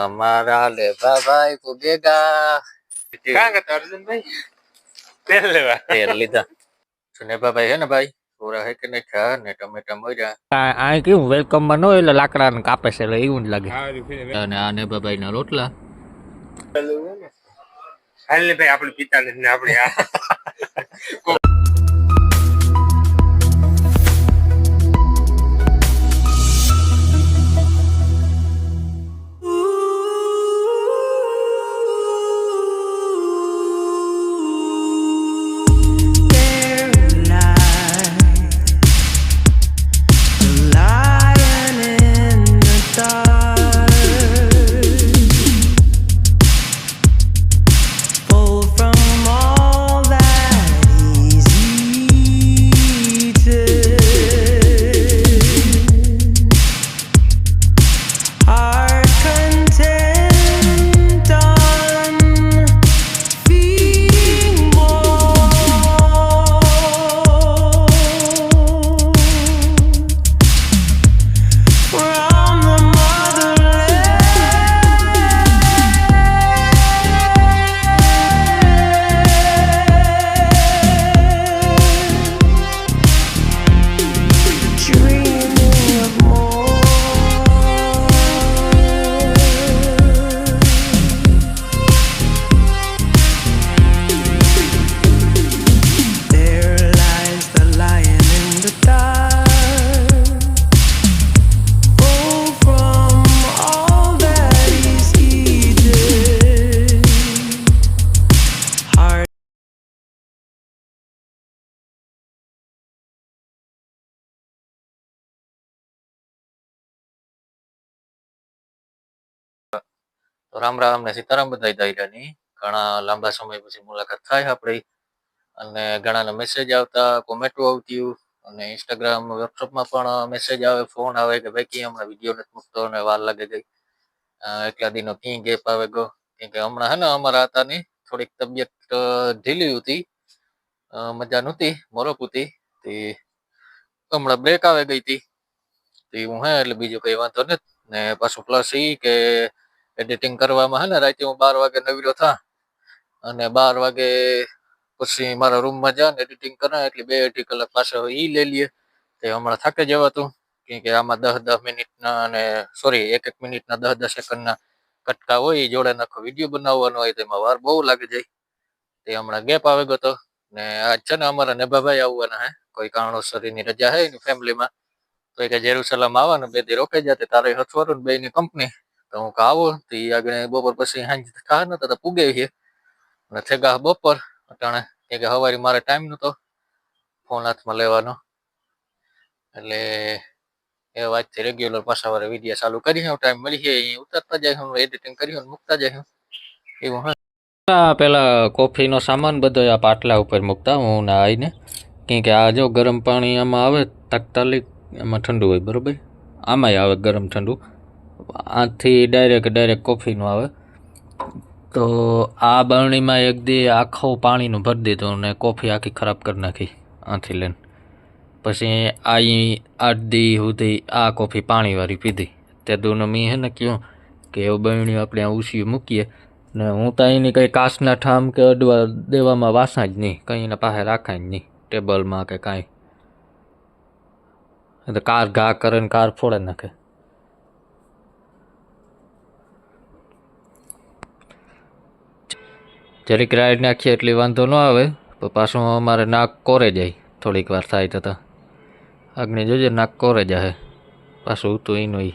અમારા લેભાભાઈ પુગેગા ક્યાં ગયા અર્જુનભાઈ? તેલ લેવા. તેલ લીધા. સુનેભા ભાઈ હે ને ભાઈ? પૂરા હે કે નહીં? ખા ને ટમેટા મોર્યા. આ કેવું વેલકમમાં નો એટલે લાકડા ને કાપે છે એટલે એવું જ લાગે. અને આ ભાઈ ના રોટલા. હાલ ને ભાઈ આપણે પિતા ને આપણે આ. તો રામ રામ ને સીતારામ બધા દાયરાની ઘણા લાંબા સમય પછી મુલાકાત થાય આપણી અને ઘણાના મેસેજ આવતા કોમેન્ટો આવતી અને ઇન્સ્ટાગ્રામ વોટ્સઅપમાં પણ મેસેજ આવે ફોન આવે કે ભાઈ કે હમણાં વિડીયો નથી મૂકતો અને વાર લાગે ગઈ અ, એટલા દિનો કી ગેપ આવે ગયો કેમ કે હમણાં હે ને અમારા હતાની થોડીક તબિયત અ, ઢીલી હતી અ, મજા નહોતી મોરપ હતી તે હમણાં બ્રેક આવે ગઈ હતી તે હું હે એટલે બીજું કઈ વાંધો નથી ને પાછું પ્લસ ઈ કે એડિટિંગ કરવામાં હે ને રાતે હું બાર વાગે નવરો થા અને બાર વાગે પછી મારા રૂમમાં જા ને એડિટિંગ કરે, એટલે બે અઢી કલાક પાછો એ લઈ લઈએ. તે હમણાં થાકે જવાતું કે આમાં દસ દસ મિનિટના અને સોરી એક એક મિનિટના દસ દસ સેકન્ડના કટકા હોય એ જોડે નાખો વીડિયો બનાવવાનો હોય, તેમાં વાર બહુ લાગી જાય. તે હમણાં ગેપ આવી ગયો તો, ને આજ છે ને અમારા નેભાભાઈ આવવાના હે, કોઈ કારણોસર એની રજા હે એની ફેમિલીમાં તો કે, જેરુસલમ આવવાનું બે દી રોકાઈ જતે તારે હસવાનું બે ની કંપની તો હું આવો તો ઈ આગળ બપોર પછી સાંજ ખા નતા તો પૂગે છે. અને થેગા બપોર, અટાણે કે કે હવારી મારે ટાઈમ નતો ફોન હાથમાં લેવાનો. એટલે એ વાતથી રેગ્યુલર પાછા વારે વીડિયો ચાલુ કરી હું ટાઈમ મળી છે અહીં ઉતારતા જાય, હું એડિટિંગ કરી હું મૂકતા જાય, હું એવું હે પેલા કોફીનો સામાન બધો આ પાટલા ઉપર મૂકતા, હું ને આવીને કેમ કે આ જો ગરમ પાણી આમાં આવે, તાત્કાલિક એમાં ઠંડુ હોય, બરોબર? આમાંય આવે ગરમ ઠંડુ. આથી ડાયરેક્ટ ડાયરેક્ટ કોફીનું આવે. તો આ બરણીમાં એક દી આખું પાણીનું ભરી દીધું ને કોફી આખી ખરાબ કરી નાખી આથી લઈને. પછી આ આઠ દી સુધી આ કોફી પાણીવાળી પીધી. તે દૂનો મી હે ને કહ્યું કે એવું બરણી આપણે ઉછી મૂકીએ ને હું તો એની કંઈ કાચના ઠામ કે અડવા દેવામાં વાસા જ નહીં, કંઈ એના પાસે રાખાય જ નહીં, ટેબલમાં કે કાંઈ. એટલે કાર ઘા કરે ને કાર ફોડે નાખે. જરીક રાઈડ નાખીએ એટલે વાંધો ન આવે, પણ પાછું અમારે નાક કોરે જાય. થોડીક વાર થાય થતાં અગ્નિ જોજે, નાક કોરે જાય પાછું ઉતું એનું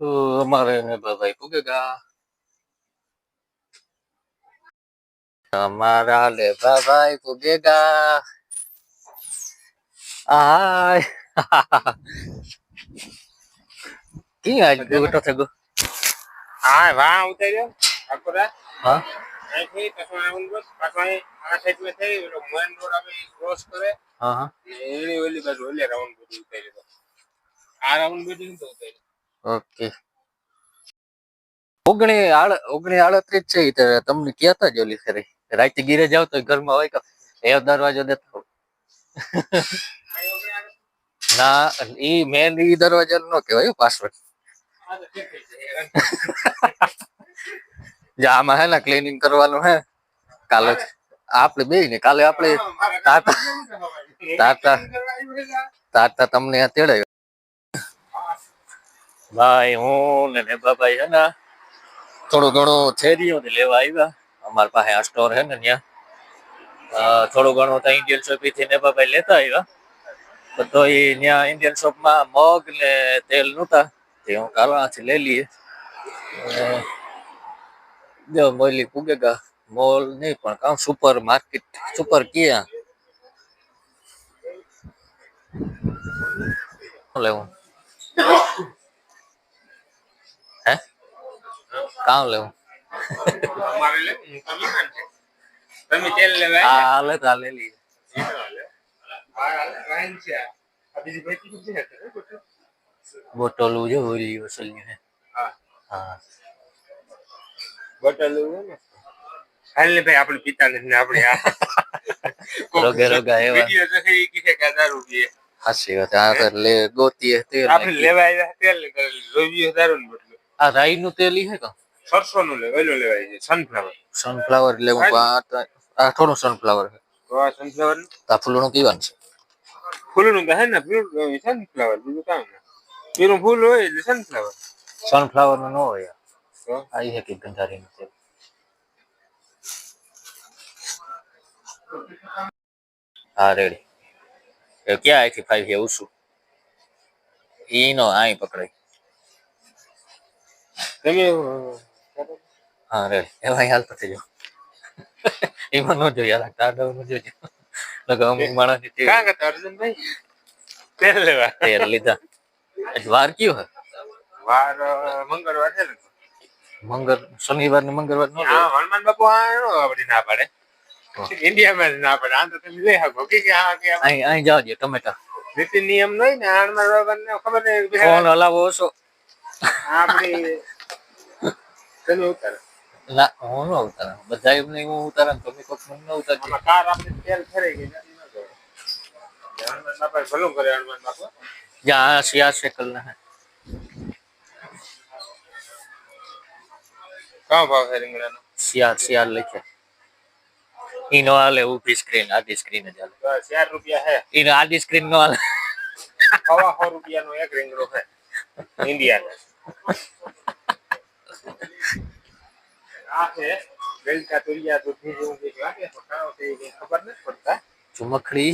તો અમારે નેભાભાઈ પૂગેગા અમારા લેભાભાઈ પૂગેગા આય. કી આજ ગોટો થયો? હા વાહ ઉતાર્યો આખોરા હા અહીંથી પાછો આવું બસ પાછો અહીં આ સાઈડ માં થઈ પેલો મેન રોડ આવે ક્રોસ કરે હા હા ને એની ઓલી બાજુ ઓલી રાઉન્ડ બધું ઉતારી દો આ રાઉન્ડ બધું તો ઉતારી ઓકે ઓગણી આળ ઓગણી આડત્રીસ છે ઈ તો તમને કહેતા જ ઓલી ખરી રાતે ગીરે જાવ તો ઘરમાં હોય કે એ દરવાજો દેતો ના ઈ મેન ઈ દરવાજા નો કહેવાય પાસવર્ડ આમાં હે ને ક્લિનિંગ કરવાનું હે. કાલે. આપણે બે ને કાલે આપણે તાતા તાતા તાતા તમને આ ભાઈ હું ને નેબાભાઈ હે ને થોડું ઘણું થેરીઓ લેવા આવ્યા. અમારા પાસે આ સ્ટોર હે ને ત્યાં. થોડું ઘણું ત્યાં ઇન્ડિયન શોપી થી નેબાભાઈ લેતા આવ્યા. તો તો એ ત્યાં ઇન્ડિયન શોપમાં મગ ને તેલ નહોતા. તે હું કારવાથી લઈ લઈએ અને જો મોલી પુગેગા મોલ નહીં પણ કામ સુપર માર્કેટ સુપર ક્યાં શું લેવું હે કામ લેવું મારે લે હું તો મહેમાન છે તમે તેલ લેવા આ આવ્યા? હાલે તો આ લઈ લઈએ ઈ તો હાલે. હા, હાલે. રાઈન છે આ. આ બીજી બેટી બીજી છે હે, બેટો? બોટલું જો ઓલી વસલી હે હા હા બોટલ લેવું ને હાલ ને ભાઈ આપણે પીતા નથી ને આપણે આ રોગે રોગા એવા. વિડીયો તો છે ઈ કહે કે આ દારૂ પીએ હાસી વાત આ તો લે ગોતીએ તેલ આપણે નાખીએ. લેવા આવ્યા તેલ ને કરેલું જોયું દારૂ ને બદલું આ રાઈ નું તેલ ઈ હે કા સરસો નું લે ઓલો લેવાય છે સનફ્લાવર સનફ્લાવર લેવું પણ આ તો- આ થોડું સનફ્લાવર હે તો આ સનફ્લાવર આ ફૂલનું કીવાનું છે ફૂલનું તો હે ને પીળું સનફ્લાવર બીજું કામ ને પીળું ફૂલ હોય એટલે સનફ્લાવર સનફ્લાવરનું ન હોય. આ. આ હે કે ગંધારી નું તેલ હા રેડી એ ક્યાં અહીંથી ફાઈવ છે ઉસું ઈ નો અહીં પકડાય. તમે હા રેડી એમાં હાલ પછી જો એમાં ન જોઈએ યાર ટાઢો ન જોઈએ અમુક માણસ ક્યાં કરતા અર્જુનભાઈ? તેલ લેવા. તેલ લીધા. વાર કયો હે? વાર મંગળવાર છે ને? મંગળ શનિવાર ને મંગળવાર નો હા હનુમાન બાપુ આ નો આપણે ના પાડે. ઇન્ડિયામાં જ ના પાડે. આ તો તમે લઈ શકો કે કે આ કે અહીં અહીં જાવજો ટમેટા. નીતિ નિયમ નહીં ને હનુમાન હનુમાન બાપાને ખબર નહીં ફોન હલાવો ઓછો આપણી તમે ઉતારે. ના હું ન ઉતાર. બધા એમને હું ઉતારા તમે કોક મને ન ઉતારજો. આમાં કાર આપણે તેલ ફેરે ગઈ ન જોવે. બાપા ભલું કરે હનુમાન બાપા જ્યાં શિયા શેકલ ના હે. કાં ભાવ છે રીંગણાનો શિયાળ શિયાળ લખે ઈનો હાલે ઊભી સ્ક્રીન આડી સ્ક્રીન જ હાલે બસ ચાર રૂપિયા હે ઈનો આડી સ્ક્રીન નો હાલે સવા સો રૂપિયાનો એક રીંગણો છે ઇન્ડિયાનો આ છે ગલકા તુરિયા દૂધી જેવું કંઈક લાગે છે. કાં છે એ કંઈ ખબર નથી પડતા ચુમખડી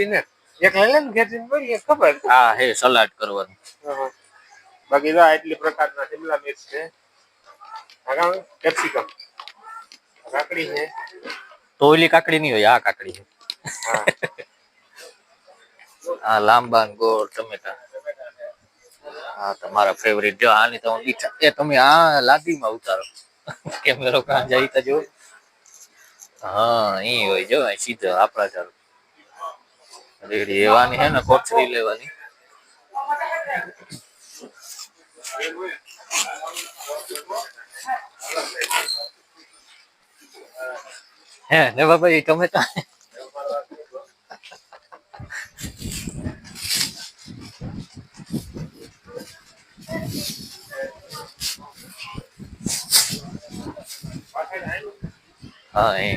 છે ને? એક લઈ લે ને ઘેરથી બોલીએ ખબર? હા હે સલાડ કરવાનું. બાકી તો એટલી પ્રકારના શિમલા મિર્ચ છે. કેપ્સિકમ. કાકડી છે. તો ઓલી કાકડી નહીં હોય આ કાકડી છે. આ લાંબા ગોળ ટમેટા. હા તમારા ફેવરિટ જો આની તો ઈચ્છા એ તમે આ લાદીમાં ઉતારો. કેમેરો કાં જાય તો જો. હા અહીં હોય જો સીધો આપણા ચાલો રેડી એવાની હે ને કોથળી લેવાની હે ને બાબા એ ટમેટા હા એ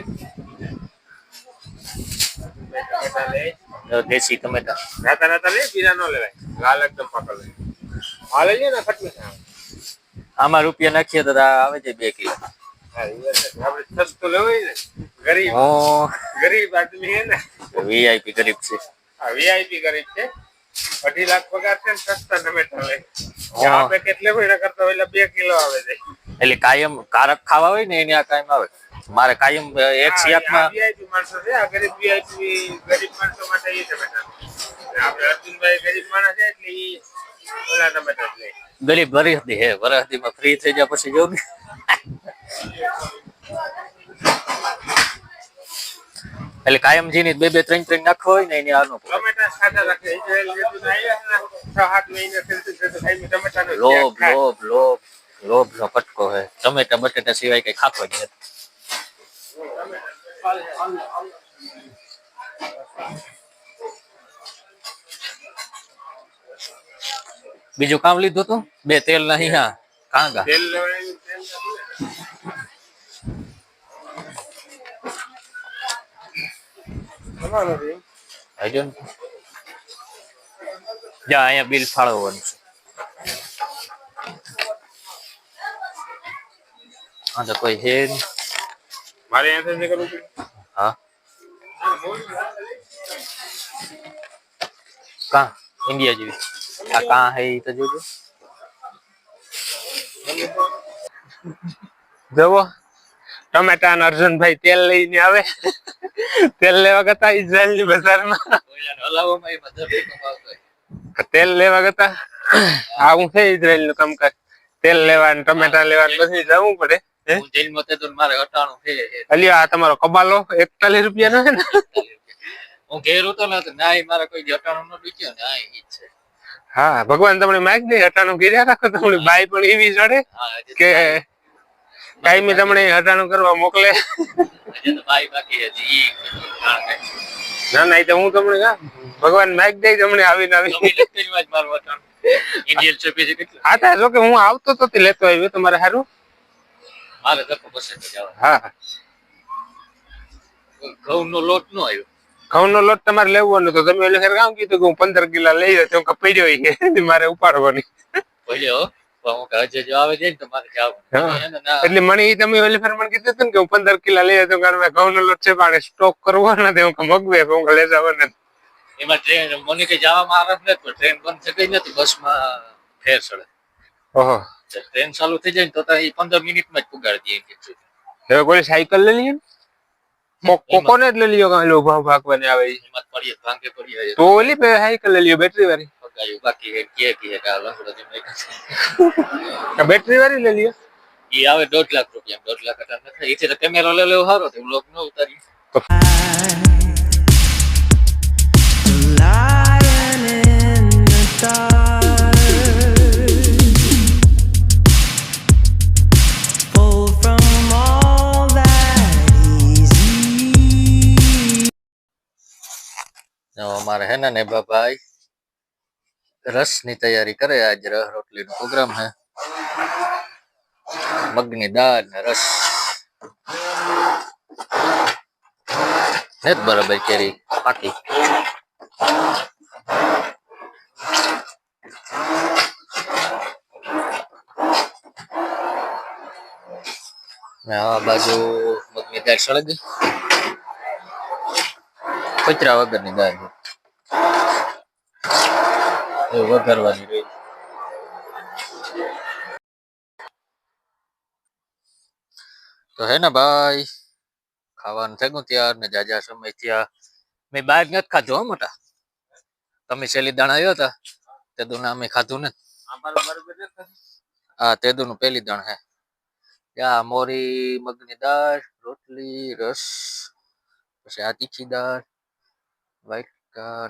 દેશી ટમેટા રાતા રાતા લે પીરા નો લેવાય લાલ એકદમ પાકલ લે આ લઈ લે ને ખટલું છે આમાં રૂપિયા નાખીએ તો આ આવે છે બે કિલો હા, એ વાત છે. આપણે સસ્તું લેવું હોય ને ગરીબ હું ગરીબ આદમી હે ને વીઆઈપી ગરીબ છે આ વીઆઈપી ગરીબ છે અઢી લાખ પગાર છે ને સસ્તા ટમેટા લે હા. આ પેકેટ લેવું એના કરતા ઓલા બે કિલો આવે છે એટલે કાયમ કારક ખાવા હોય ને એની આ કાયમ આવે મારે કાયમ એક સિયાકમાં વીઆઈપી માણસો છે આ ગરીબ વીઆઈપી ગરીબ માણસો માટે એ ટમેટા આપણે અર્જુનભાઈ ગરીબ માણસ છે એટલે એ ઓલા ટમેટા લે ગરીબ વરહદી હે વરહદીમાં ફ્રી થઈ જાય પછી જો એટલે કાયમ જીની બે બે ત્રણ ત્રણ નાખો હોય ને એની આનો ટમેટા સાદા રાખે ઇઝરાયલ આવ્યા છ સાત મહિને ખેલતું છે તો ખાઈ ટમેટા લોભ લોભ લોભ લોભ નો કટકો હે. ટમેટા બટેટા સિવાય કઈ ખાતો જ નથી. બીજું કામ લીધું તું? બે તેલ નહીં હા. કાંગા. તેલ નથી તમારો નથી? આઈજો ને. જા અહીંયા બિલ ફાળવવાનું છે. હા તો કોઈ છે નહીં. મારે અહીંયાથી નીકળવું પડે હા કા ઇન્ડિયા જેવી આ કા હે ઈ તો જોજો જવો ટમેટા અને અર્જુનભાઈ તેલ લઈને આવે તેલ લેવા ગતા ઇઝરાયલ ની બજારમાં હલાવવામાં એ બધા કમાવતો હોય. તેલ લેવા ગતા આવું છે ઇઝરાયલ નું કામકાજ તેલ લેવા ને ટમેટા લેવા ને બધી જવું પડે એ આ તમારો કબાલો એકતાલીસ રૂપિયા નો છે ને? હું ઘેર હતો ને તો ના મારે કોઈ હટાણું ન ડૂચ્યો ને આ ઈ છે. હા ભગવાન તમને માગ નહીં અટાણું કર્યા રાખો તમને બાઈ પણ એવી ચડે કે કાયમી તમને અટાણું કરવા મોકલે. ના ના તો હું તમને કા ભગવાન માગ દઈ તમને આવીને આવી. ને આવી હા તા જો કે હું આવતો તો લેતો આવ્યો તમારે સારું મારે ધક્કો પસંદ જ આવે હા ઘઉં નો લોટ નો આવ્યો ઘઉં નો લોટ તમારે લેવાનો તો તમે એટલે કામ કીધું કે હું પંદર કિલો લઈ જાઉં તો પડ્યો ઈ મારે ઉપાડવાની બોલ્યો પણ હું કહે જો આવે છે ને તો મારે હા. જવું એને ના એટલે મને ઈ તમે ઓલી ફેર મને કીધું હતું ને કે હું પંદર કિલો લઈ જાઉં કારણ કે ઘઉં નો લોટ છે પણ સ્ટોક કરવો નથી હું કે મગવે હું કે લઈ જવા નથી એમાં ટ્રેન મને કઈ જવામાં આવે નથી પણ ટ્રેન બંધ થઈ ગઈ નથી બસમાં ફેર ચડે ઓહો ટ્રેન ચાલુ થઈ જાય ને તો તો એ પંદર મિનિટમાં જ પુગાડી દે હવે કોઈ સાયકલ લઈ લઈએ કોકોને જ લઈ લ્યો કાં લો ભાવ ભાગવાને આવે હિંમત પડીએ ભાંગે પડીએ તો ઓલી પે સાયકલ લઈ લ્યો બેટરી વાળી પગાયું બાકી હે કે કે કે જેમ એક આ બેટરી વાળી લઈ લ્યો ઈ આવે દોઢ લાખ રૂપિયા દોઢ લાખ હતા નથી એથી તો કેમેરો લઈ લેવો સારો તે લોક નો ઉતારી The lion in the dark. જો અમારે હે ને ભાઈ રસ ની તૈયારી કરે આજ રસ રોટલી નો પ્રોગ્રામ હે મગની દાળ ને રસ ને જ બરાબર કેરી પાકી ને આ બાજુ મગની દાળ સળગી કચરા વગરની દાળ છે એ વધારવાની રહી. તો હે ને ભાઈ ખાવાનું થઈ ગયું ત્યાર ને જાજા સમય થયા. મેં બહાર નથી ખાધું હો મોટા. તમે છેલ્લી દાણા આવ્યો હતા તે દુના અમે ખાધું ને હા તે દુનું પેલી દાણ હે. ત્યાં મોરી મગની દાળ રોટલી રસ પછી આ તીખી દાળ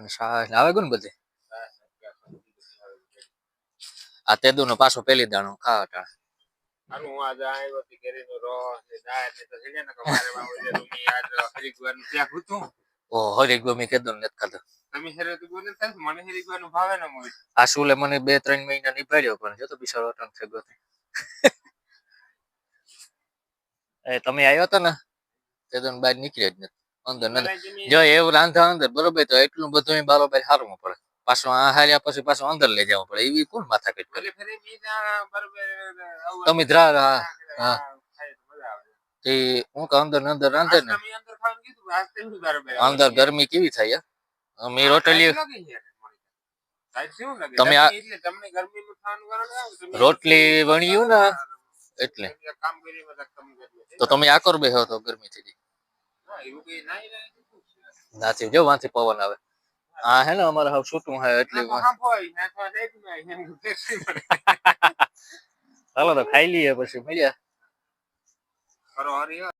ને ને આવે ગયું ને બધે? આ તેદુ નો પાછો પેલી દાણો ખા અટાણે આનું હું આજે આવ્યો હતી કેરીનો રસ ને દાળ ને તો છે ને કે મારે માં ઓલે રૂમી આજ હરિદ્વારનું શાક હતું. ઓ હરી ગમી કેદું નથી ખાધું. તમે હરિદ્વાર ને થાય મને હરિદ્વારનું ભાવે ને મોય. આ શુલે મને બે ત્રણ મહિના નિભાડ્યો પણ જો તો બિચારો એ તમે આવ્યો હતો ને તે તો બહાર નીકળ્યો જ નથી. અંદર નથી. જો એવું રાંધા અંદર બરોબર તો એટલું બધું બારોબાર સારું પડે. પાછું આ હાર્યા પછી પાછું અંદર લઈ જવું પડે એવી કોણ માથા કટ કરે ઓલે ફેરે બીજા બરોબર આવું તમે ધ્રા હા હા. ખાય તો મજા આવે. તે હું કે અંદર ને અંદર રાંધે ને આજ તમે અંદર ખાવાનું કીધું, આજ તો શું બરોબર આવે? અંદર ગરમી કેવી થાય યાર અમે રોટલી ટાઈટ લાગે છે. ટાઈટ શું લાગે? તમે આ- ગરમી એટલે તમને ગરમીનું ખાવાનું કારણ આવે, તમે- રોટલી વણ્યું ને એટલે તમે કામ કરી બધા કામ કરી. તો તમે આકોર બેહો તો ગરમી થઈ જાય હા, એવું કઈ નાઈ રહે તો શું છે? નાથી જો વાંથી પવન આવે આ હે ને અમારે હવે છૂટું હે એટલે. ચાલો તો ખાઈ લઈએ પછી મળ્યા હો.